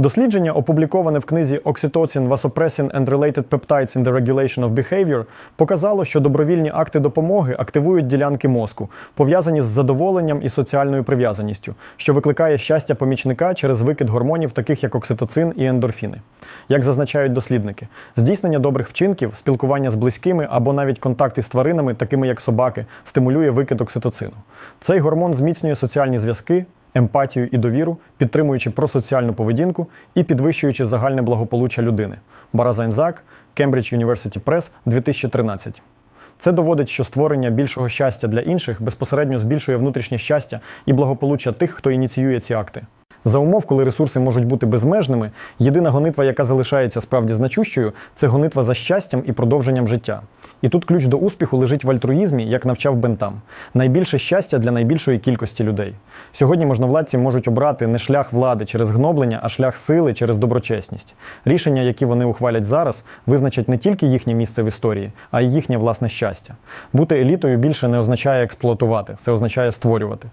Дослідження, опубліковане в книзі Oxytocin, Vasopressin and Related Peptides in the Regulation of Behavior, показало, що добровільні акти допомоги активують ділянки мозку, пов'язані з задоволенням і соціальною прив'язаністю, що викликає щастя помічника через викид гормонів, таких як окситоцин і ендорфіни. Як зазначають дослідники, здійснення добрих вчинків, спілкування з близькими або навіть контакт із тваринами, такими як собаки, стимулює викид окситоцину. Цей гормон зміцнює соціальні зв'язки, емпатію і довіру, підтримуючи просоціальну поведінку і підвищуючи загальне благополуччя людини. Баразанзак, Кембридж University Press, 2013. Це доводить, що створення більшого щастя для інших безпосередньо збільшує внутрішнє щастя і благополуччя тих, хто ініціює ці акти. За умов, коли ресурси можуть бути безмежними, єдина гонитва, яка залишається справді значущою, це гонитва за щастям і продовженням життя. І тут ключ до успіху лежить в альтруїзмі, як навчав Бентам. Найбільше щастя для найбільшої кількості людей. Сьогодні можновладці можуть обрати не шлях влади через гноблення, а шлях сили через доброчесність. Рішення, які вони ухвалять зараз, визначать не тільки їхнє місце в історії, а й їхнє власне щастя. Бути елітою більше не означає експлуатувати, це означає створювати.